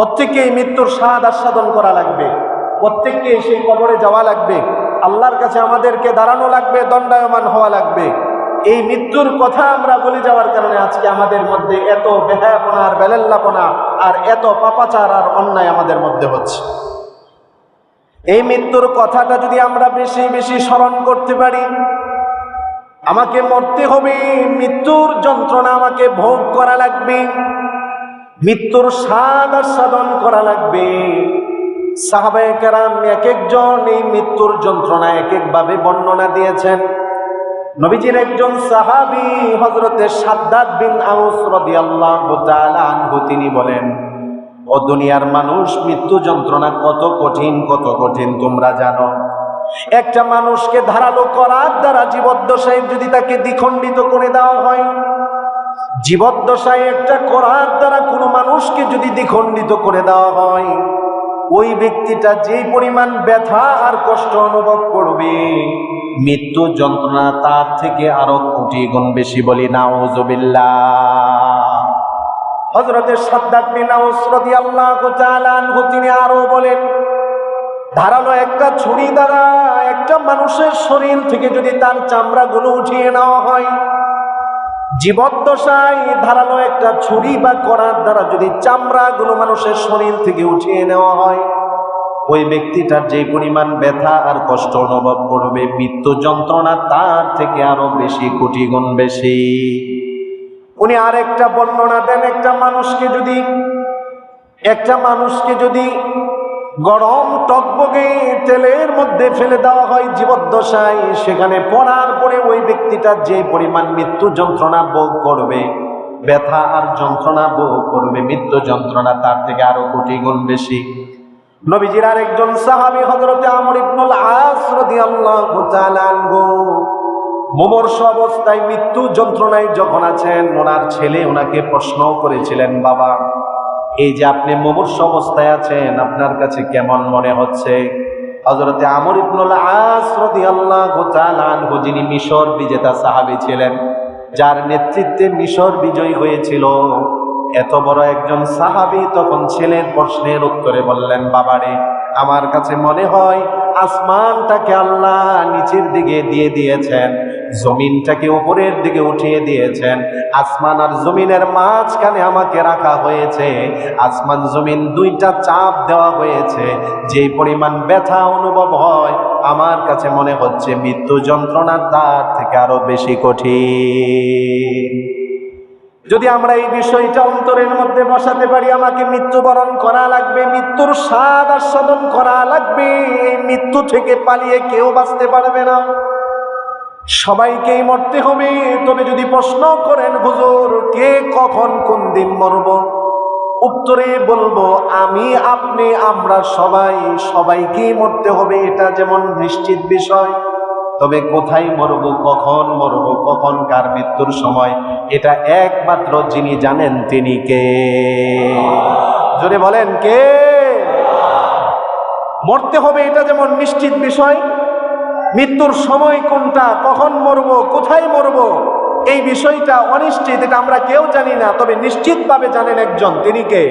প্রত্যেককে এই মৃত্যুর স্বাদ আস্বাদন করা লাগবে। প্রত্যেককে সেই কবরে যাওয়া লাগবে। আল্লাহর কাছে আমাদেরকে দাঁড়ানো লাগবে, দণ্ডায়মান হওয়া লাগবে। এই মৃত্যুর কথা আমরা বলে যাওয়ার কারণে আজকে আমাদের মধ্যে এত বেহায়াপনা আর বেলেল্লাপনা আর এত পাপাচার আর অন্যায় আমাদের মধ্যে হচ্ছে। এই মৃত্যুর কথাটা যদি আমরা বেশি বেশি স্মরণ করতে পারি, আমাকে মরতে হবে, মৃত্যুর যন্ত্রণা আমাকে ভোগ করা লাগবে। মৃত্যুর স্বাদ আস্বাদন করা লাগবে। সাহাবায়ে কেরাম এক একজন এই মৃত্যুর যন্ত্রণা এক একভাবে বর্ণনা দিয়েছেন। নবীজির একজন সাহাবী হজরতে সাদ্দাদ বিন আউস রাদিয়াল্লাহু তাআলা আনহু, তিনি বলেন, ও দুনিয়ার মানুষ, মৃত্যু যন্ত্রণা কত কঠিন কত কঠিন তোমরা জানো। একটা মানুষকে ধারালো করার দ্বারা জীবদ্দশায় যদি তাকে দ্বিখণ্ডিত করে দেওয়া হয় জীবদ্দশায় একটা করার দ্বারা কোনো মানুষকে যদি দ্বিখণ্ডিত করে দেওয়া হয়, ওই ব্যক্তিটা যে পরিমাণ ব্যথা আর কষ্ট অনুভব করবে, মৃত্যু যন্ত্রণা তার থেকে আরও কোটি গুণ বেশি বলি নাউজুবিল্লাহ। হজরতের সাদ্দাত বিন আউস রাদিয়াল্লাহু তাআলা আনহু, তিনি আরও বলেন, ধারালো একটা ছুরি দ্বারা একটা মানুষের শরীর থেকে যদি তার চামড়াগুলো উঠিয়ে নেওয়া হয় জীবদ্দশায় ধারালো একটা ছুরি বা করার দ্বারা যদি চামড়াগুলো মানুষের শরীর থেকে উঠিয়ে নেওয়া হয়, ওই ব্যক্তিটার যে পরিমাণ ব্যথা আর কষ্ট অনুভব করবে মৃত্যু যন্ত্রণা তার থেকে আরও বেশি, কোটি গুণ বেশি। উনি আর একটা বর্ণনা দেন, একটা মানুষকে যদি, একটা মানুষকে যদি গরম টকবগে তেলের মধ্যে ফেলে দেওয়া হয় জীবদ্দশায়। সেখানে পড়ার পরে ওই ব্যক্তিটা যে পরিমাণ মৃত্যু যন্ত্রণা ভোগ করবে, ব্যথা আর যন্ত্রণা ভোগ করবে, মৃত্যু যন্ত্রণা তার থেকে আরও কোটি গুণ বেশি। নবীজির আর একজন সাহাবী হযরতে আমর ইবনুল মুমূর্ষ অবস্থায় মৃত্যু যন্ত্রণায় যখন আছেন, ওনার ছেলে ওনাকে প্রশ্ন করেছিলেন, বাবা এই যে আপনি মুমূর্ষ অবস্থায় আছেন, আপনার কাছে কেমন মনে হচ্ছে? হজরতে আমর ইবনুল আনহু, যিনি মিশর বিজেতা সাহাবী ছিলেন, যার নেতৃত্বে মিশর বিজয়ী হয়েছিল। এত বড় একজন সাহাবী তখন ছেলের প্রশ্নের উত্তরে বললেন, বাবারে, আমার কাছে মনে হয় আসমানটাকে আল্লাহ নিচের দিকে দিয়ে দিয়েছেন। জমিনটাকে উপরের দিকে উঠিয়ে দিয়েছেন। আসমান আর জমিনের মাঝখানে আমাকে রাখা হয়েছে। আসমান, জমিন দুইটা চাপ দেওয়া হয়েছে। যে পরিমাণ ব্যথা অনুভব হয়, আমার কাছে মনে হচ্ছে মৃত্যু যন্ত্রণার তার থেকে আরও বেশি কঠিন। যদি আমরা এই বিষয়টা অন্তরের মধ্যে বসাতে পারি, আমাকে মৃত্যুবরণ করা লাগবে, মৃত্যুর স্বাদ আস্বাদন করা লাগবে, এই মৃত্যু থেকে পালিয়ে কেউ বাঁচতে পারবে না। সবাইকেই মরতে হবে। তবে যদি প্রশ্ন করেন, হুজুর, কে কখন কোন দিন মরব? উত্তরে বলব, আমি, আপনি, আমরা সবাই, সবাইকেই মরতে হবে। এটা যেমন নিশ্চিত বিষয়। তবে কোথায় মরব, কখন মরব, কখন কার মৃত্যুর সময়, এটা একমাত্র যিনি জানেন তিনি কে। জোরে বলেন, কে? মরতে হবে এটা যেমন নিশ্চিত বিষয় মৃত্যুর সময় কোনটা, কখন মরব, কোথায় মরব, এই বিষয়টা অনিশ্চিত, এটা আমরা কেউ জানি না, তবে নিশ্চিতভাবে জানেন একজন, তিনি কে?